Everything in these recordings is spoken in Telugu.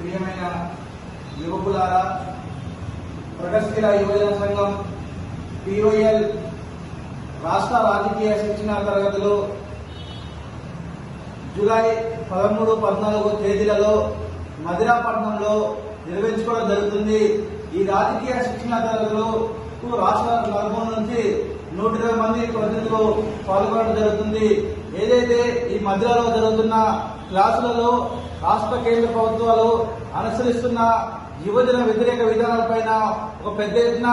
ప్రియమైన యువకులారా ప్రగతిశీల యువజన సంఘం పిఓఎల్ రాష్ట్ర రాజకీయ శిక్షణ తరగతిలో జూలై పదమూడు పద్నాలుగు తేదీలలో మదిరాపట్నంలో నిర్వహించుకోవడం జరుగుతుంది. ఈ రాజకీయ శిక్షణ తరగతిలో రాష్ట్ర నలుమూల నుంచి నూట ఇరవై మంది ప్రతినిధులు పాల్గొనడం జరుగుతుంది. ఏదైతే ఈ మధ్యలో జరుగుతున్న క్లాసులలో రాష్ట్ర కేంద్ర ప్రభుత్వాలు అనుసరిస్తున్న యువజన వ్యతిరేక విధానాలపైన ఒక పెద్ద ఎత్తున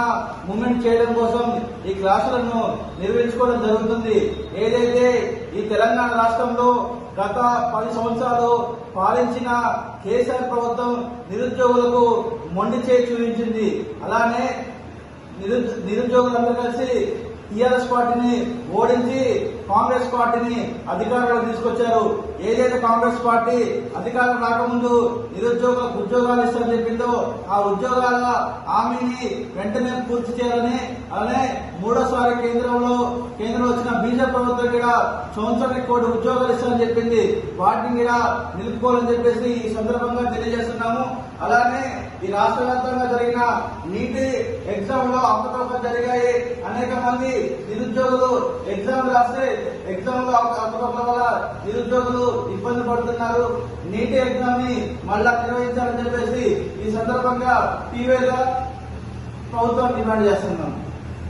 మూమెంట్ చేయడం కోసం ఈ క్లాసులను నిర్వహించుకోవడం జరుగుతుంది. ఏదైతే ఈ తెలంగాణ రాష్ట్రంలో గత పది సంవత్సరాలు పాలించిన కేసీఆర్ ప్రభుత్వం నిరుద్యోగులకు మొండి చేయి చూపించింది. అలానే నిరుద్యోగులందరూ కలిసి టీఆర్ఎస్ పార్టీని ఓడించి కాంగ్రెస్ పార్టీని అధికారంలో తీసుకొచ్చారు. ఏదైతే కాంగ్రెస్ పార్టీ అధికారం రాకముందు నిరుద్యోగులకు ఉద్యోగాలు ఇస్తారని చెప్పిందో ఆ ఉద్యోగాల హామీని వెంటనే పూర్తి చేయాలని అలానే మూడోసారి కేంద్రంలో కేంద్రంలో వచ్చిన బీజేపీ ప్రభుత్వం కూడా సంవత్సరానికి కోటి ఉద్యోగాలు ఇస్తారని చెప్పింది. వాటిని కూడా నిలుపుకోవాలని చెప్పేసి ఈ సందర్భంగా తెలియజేస్తున్నాము. అలానే ఈ రాష్ట్ర వ్యాప్తంగా జరిగిన నీటి ఎగ్జామ్లో అవకతవకలు జరిగాయి. అనేక మంది నిరుద్యోగులు ఎగ్జామ్ రాస్తే ఎగ్జామ్లో అవకతవకల వల్ల నిరుద్యోగులు ఇబ్బంది పడుతున్నారు. నీటి ఎగ్జామ్ని మళ్ళా నిర్వహించాలని చెప్పేసి ఈ సందర్భంగా టీవీగా ప్రభుత్వం డిమాండ్ చేస్తున్నాం.